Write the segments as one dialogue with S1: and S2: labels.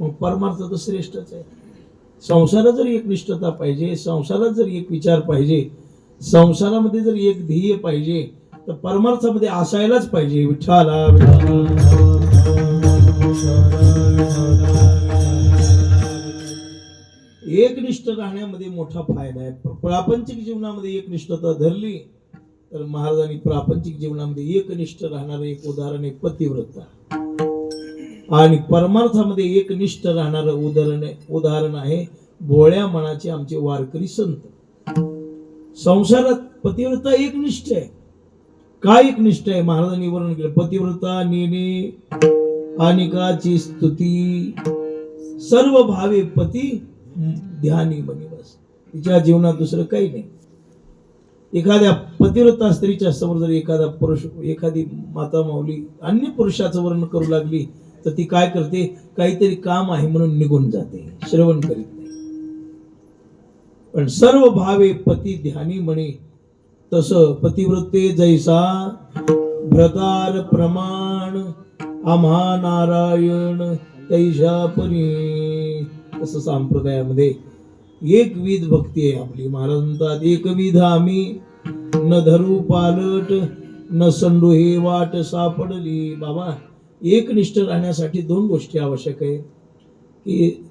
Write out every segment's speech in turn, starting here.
S1: मग परमार्थ तर श्रेष्ठच आहे. संसारात जर एक निष्ठता पाहिजे संसारात जर एक विचार पाहिजे संसारामध्ये जर एक ध्येय पाहिजे तर परमार्थामध्ये असायलाच पाहिजे. विठ्ठला एकनिष्ठ राहण्यामध्ये मोठा फायदा आहे. प्रापंचिक जीवनामध्ये एकनिष्ठता धरली तर महाराजांनी प्रापंचिक जीवनामध्ये एकनिष्ठ राहणारं एक उदाहरण आहे पतिव्रता. आणि परमार्थामध्ये एकनिष्ठ राहणारं उदाहरण आहे उदाहरण आहे भोळ्या मनाचे आमचे वारकरी संत. संसारात पतिव्रता एकनिष्ठ आहे. काय एकनिष्ठ आहे? महाराजांनी वर्णन केलं. पतिव्रता नेणे अनिकाची स्तुती. सर्व भावे पती ध्यानी बनी बस. तिच्या जीवनात दुसरं काही नाही. एखाद्या पतिव्रता स्त्रीच्या समोर जर एखादा पुरुष एखादी माता माऊली अन्य पुरुषाचं वर्णन करू लागली तर ती काय करते? काहीतरी काम आहे म्हणून निघून जाते. श्रवण करीत नाही. पण सर्व भावे पती ध्यानी म्हणे तस पतिवृत्ते जैसा भ्रतार प्रमाण आम्हा नारायण तैशा परी. तसं संप्रदायामध्ये एकविध भक्ती आहे आपली. महाराज म्हणतात एकविध आम्ही न धरू पालट न संडू हे वाट सापडली. बाबा एकनिष्ठ राहण्यासाठी दोन गोष्टी आवश्यक आहे की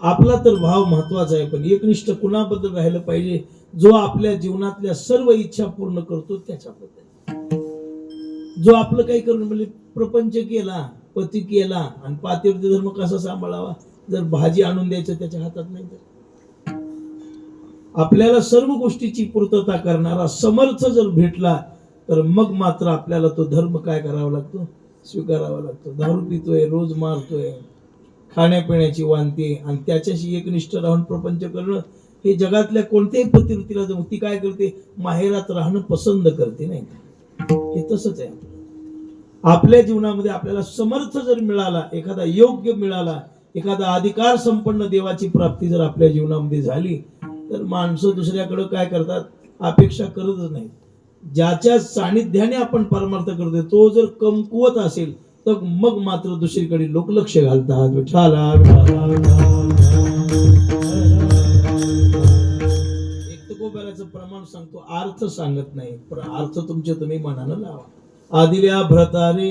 S1: आपला तर भाव महत्त्वाचा आहे पण एकनिष्ठ कुणाबद्दल राहिलं पाहिजे जो आपल्या जीवनातल्या सर्व इच्छा पूर्ण करतो त्याच्याबद्दल. जो आपलं काही करून म्हणजे प्रपंच केला पती केला आणि पातिवृत्ती धर्म कसा सांभाळावा? जर भाजी आणून द्यायचं त्याच्या हातात नाही तर. आपल्याला सर्व गोष्टीची पूर्तता करणारा समर्थ जर भेटला तर मग मात्र आपल्याला तो धर्म काय करावा लागतो? स्वीकारावा लागतो. दारू पितोय रोज मारतोय खाण्यापिण्याची वांती आणि त्याच्याशी एकनिष्ठ राहून प्रपंच करणं हे जगातल्या कोणत्याही पतिवृत्तीला जाऊन ती काय करते? माहेरात राहणं पसंत करते नाही हे तसंच आहे. आपल्या जीवनामध्ये आपल्याला समर्थ जर मिळाला एखादा योग्य मिळाला एखादा अधिकार संपन्न देवाची प्राप्ती जर आपल्या जीवनामध्ये झाली तर माणसं दुसऱ्याकडं काय करतात? अपेक्षा करतच नाही ज्याच्या सानिध्याने आपण परमार्थ करतोय तो जर कमकुवत असेल तर मग मात्र दुसरीकडे लोक लक्ष घालतात. विठ्ठला प्रमाण सांगतो अर्थ सांगत नाही. पण अर्थ तुमच्या तुम्ही मनानं लावा. आदिव्या भ्रतारे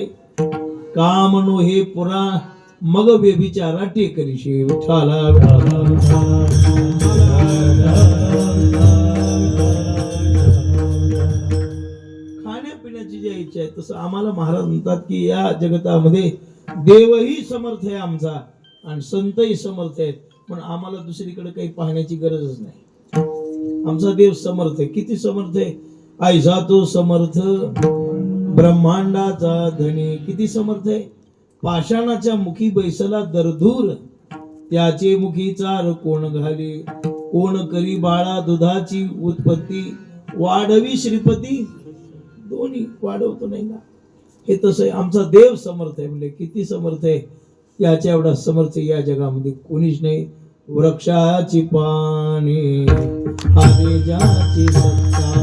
S1: कामनो हे पुरा मग व्यभिचारा टेकरीशी. विठ्ठला. तसं आम्हाला महाराज म्हणतात की या जगतामध्ये देवही समर्थ आहे आमचा आणि संतही समर्थ आहेत. पण आम्हाला दुसरीकडे काही पाहण्याची गरजच नाही. आमचा देव समर्थ आहे. किती समर्थ आहे? ऐसा तो समर्थ ब्रह्मांडाचा धनी. किती समर्थ आहे? पाषाणाच्या मुखी बैसला दरधूर. त्याचे मुखी चार कोण घाली? कोण करी बाळा दुधाची उत्पत्ती? वाढवी श्रीपती दोन्ही वाढवतो नाही ना हे तसं आहे आमचा देव समर्थ आहे. म्हणजे किती समर्थ आहे? याच्या एवढा समर्थ या जगामध्ये कोणीच नाही. वृक्षाची पाने आदेजाची सत्ता.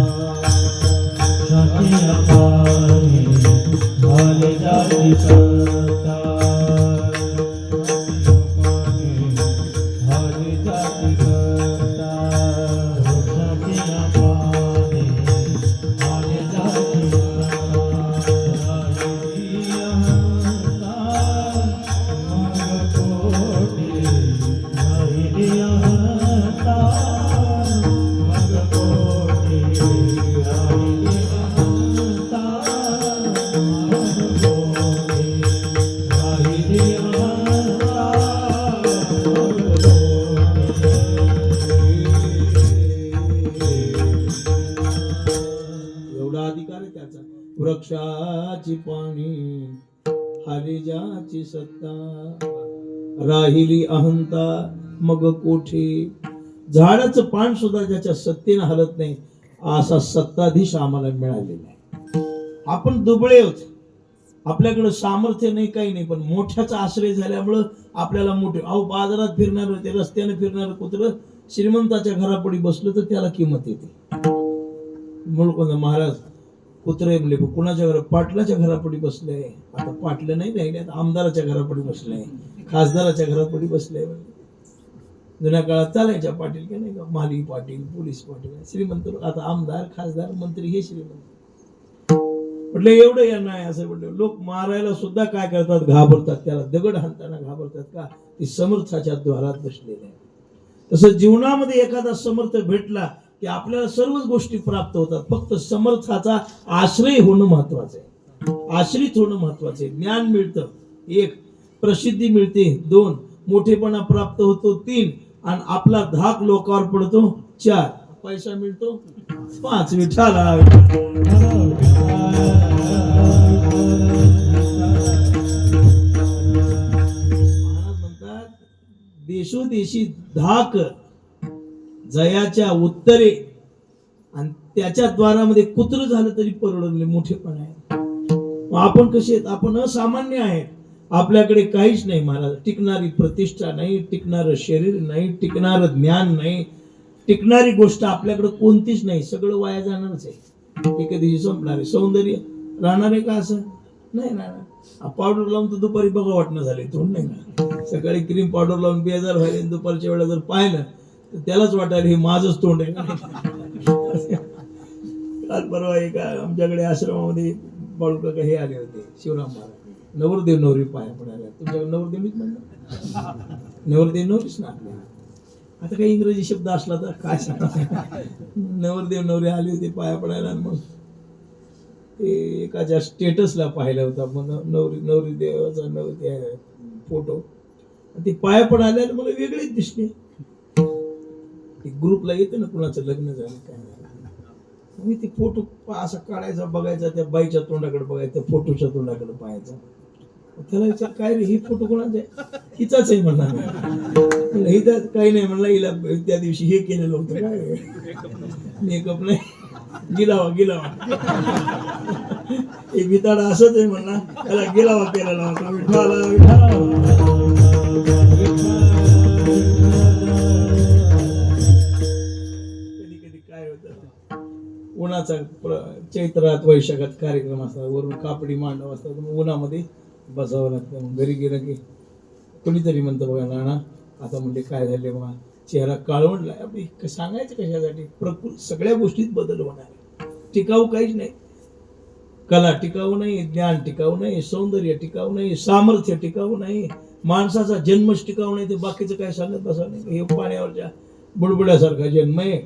S1: पक्षाची पाणी हरिजाची सत्ता. राहिली अहंता मग कोठे? झाडच पान सुद्धा ज्याच्या सत्तेनं हलत नाही असा सत्ताधीश आम्हाला मिळालेला आहे. आपण दुबळे होत. आपल्याकडे सामर्थ्य नाही काही नाही पण मोठ्याचा आश्रय झाल्यामुळं आपल्याला मोठे अहो बाजारात फिरणार ते रस्त्याने फिरणार कुत्र श्रीमंताच्या घरापुढे बसलं तर त्याला किंमत येते. म्हणून महाराज कुत्रे म्हणले कुणाच्या घरात पाटलाच्या घरापुढे बसले. आता पाटलं नाही राहिले आता आमदाराच्या घरापुढे बसले. खासदाराच्या घरापुढे बसले. जुन्या काळात चालायच्या पाटील की नाही का? माली पाटील पोलीस पाटील श्रीमंत आता आमदार खासदार मंत्री हे श्रीमंत. म्हटलं एवढं या नाही असं म्हटलं. लोक मारायला सुद्धा काय करतात? घाबरतात. त्याला दगड हाणताना घाबरतात का? ती समर्थाच्या द्वारात बसलेले तसं जीवनामध्ये एखादा समर्थ भेटला की आपल्याला सर्वच गोष्टी प्राप्त होतात. फक्त समर्थाचा आश्रय होणं महत्वाचं आहे. आश्रित होणं महत्वाचं आहे. ज्ञान मिळतं. एक प्रसिद्धी मिळते. दोन मोठेपणा प्राप्त होतो. तीन आणि आपला धाक लोकावर पडतो. चार पैसा मिळतो. पाच विठाला. म्हणतात देशोदेशी धाक जयाच्या उत्तरे आणि त्याच्या द्वारामध्ये कुत्र झालं तरी परवडले मोठेपण आहे मग आपण कसे आहेत? आपण असामान्य आहे आपल्याकडे काहीच नाही महाराज. टिकणारी प्रतिष्ठा नाही टिकणारं शरीर नाही टिकणारं ज्ञान नाही. टिकणारी गोष्ट आपल्याकडे कोणतीच नाही. सगळं वाया जाणारच आहे. एका दिवशी संपणार. आहे सौंदर्य राहणार आहे का असं? नाही राहणार. पावडर लावून तर दुपारी बघा वाटणं झाले तोंड नाही का सकाळी क्रीम पावडर लावून बेजार व्हायला दुपारच्या वेळेला जर पाहिलं त्यालाच वाटायला हे माझंच तोंड आहे का काल परवा एका आमच्याकडे आश्रमामध्ये बाळू काका हे आले होते शिवराम महाराज. नवरदेव नवरी पाया पडायला. तुमच्याकडे नवरदेवनीच म्हणलं? नवरदेव नवरीच ना आता काही इंग्रजी शब्द असला तर काय सांगा नवरदेव नवरी आली होती पाया पडायला आणि मग ते एकाच्या स्टेटसला पाहिला होता मग नवरी नवरी देवाचा नवरी ते फोटो. ते पाया पडायला मला वेगळीच दिसले. एक ग्रुपला येते ना कुणाचं लग्न झालं काय झालं मी ते फोटो असा काढायचा बघायचा त्या बाईच्या तोंडाकडे बघायचा फोटोच्या तोंडाकडे पाहायचा. त्याला विचार काय रे ही फोटो कोणाचा आहे? हिचाच आहे म्हणला म्हणलं, हिचा काही नाही म्हणला हिला त्या दिवशी हे केलेलं होतं काय? मेकअप नाही. गिलावा गिलावा. हे बिताडा असंच आहे म्हणला. त्याला गिलावा केलेला होता विठाला कधी चैत्रात वैशाखात कार्यक्रम असतात वरून कापडी मांडव असतात मग उन्हामध्ये बसावं लागतं मग घरी गेलं की कोणीतरी म्हणतं बघा नाणा आता म्हणजे काय झाले बघा चेहरा काळवंडला आपली सांगायचं कशासाठी? प्रकृती सगळ्या गोष्टीत बदल होणार आहे. टिकाऊ काहीच नाही. कला टिकाऊ नाही ज्ञान टिकाऊ नाही सौंदर्य टिकाऊ नाही सामर्थ्य टिकाऊ नाही माणसाचा जन्मच टिकाऊ नाही ते बाकीचं काय सांगत बसा नाही. हे पाण्यावरच्या बुडबुड्यासारखा जन्म आहे.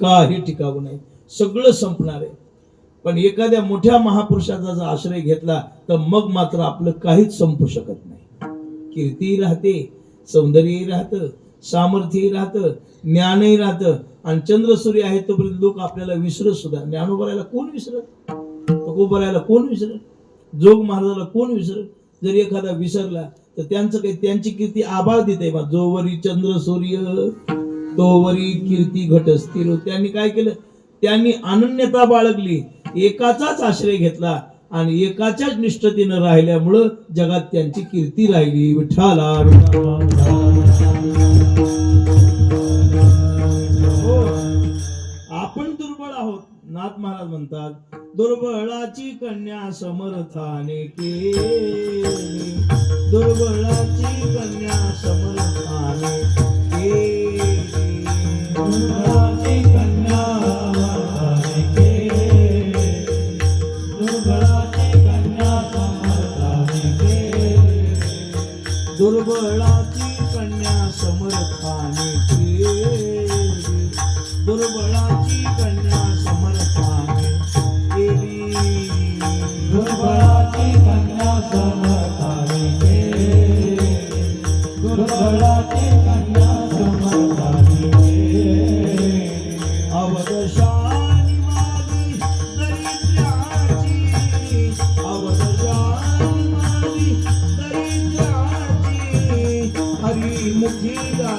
S1: काही टिकाऊ नाही. सगळं संपणार आहे. पण एखाद्या मोठ्या महापुरुषाचा जर आश्रय घेतला तर मग मात्र आपलं काहीच संपू शकत नाही. कीर्ती राहते सौंदर्यही राहतं सामर्थ्यही राहतं ज्ञानही राहतं. आणि चंद्र सूर्य आहे तोपर्यंत लोक आपल्याला विसरत सुद्धा. ज्ञानोबरायला कोण विसरत? तुकोबरायला कोण विसरत? जोग महाराजाला कोण विसरत? जर एखादा विसरला तर त्यांचं काही त्यांची कीर्ती आभाळ देते बा. जोवरी चंद्र सूर्य तोवरी कीर्ती घट असतील त्यांनी काय केलं? त्यांनी अनन्यता बाळगली. एकाचाच आश्रय घेतला आणि एकाच्याच निष्ठतेनं राहिल्यामुळं जगात त्यांची कीर्ती राहिली. विठाला आपण दुर्बळ आहोत नाथ महाराज म्हणतात दुर्बळाची कन्या समर्थाने केली. दुर्बळाची कन्या समर्थाने केली.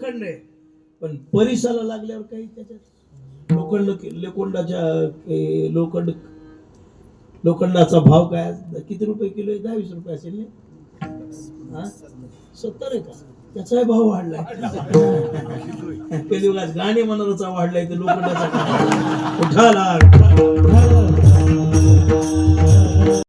S1: लोखंड आहे. पण परिसाला लागल्यावर काही त्याच्यात लोखंड लोखंडाच्या लोखंड लोखंडाचा भाव काय किती रुपये किलो आहे? दहा वीस रुपये असेल ना? सत्तर आहे का? त्याचाही भाव वाढलाय. कलियुगात गाणे म्हणाचा वाढलाय ते लोखंडाचा उठाला. उठाला.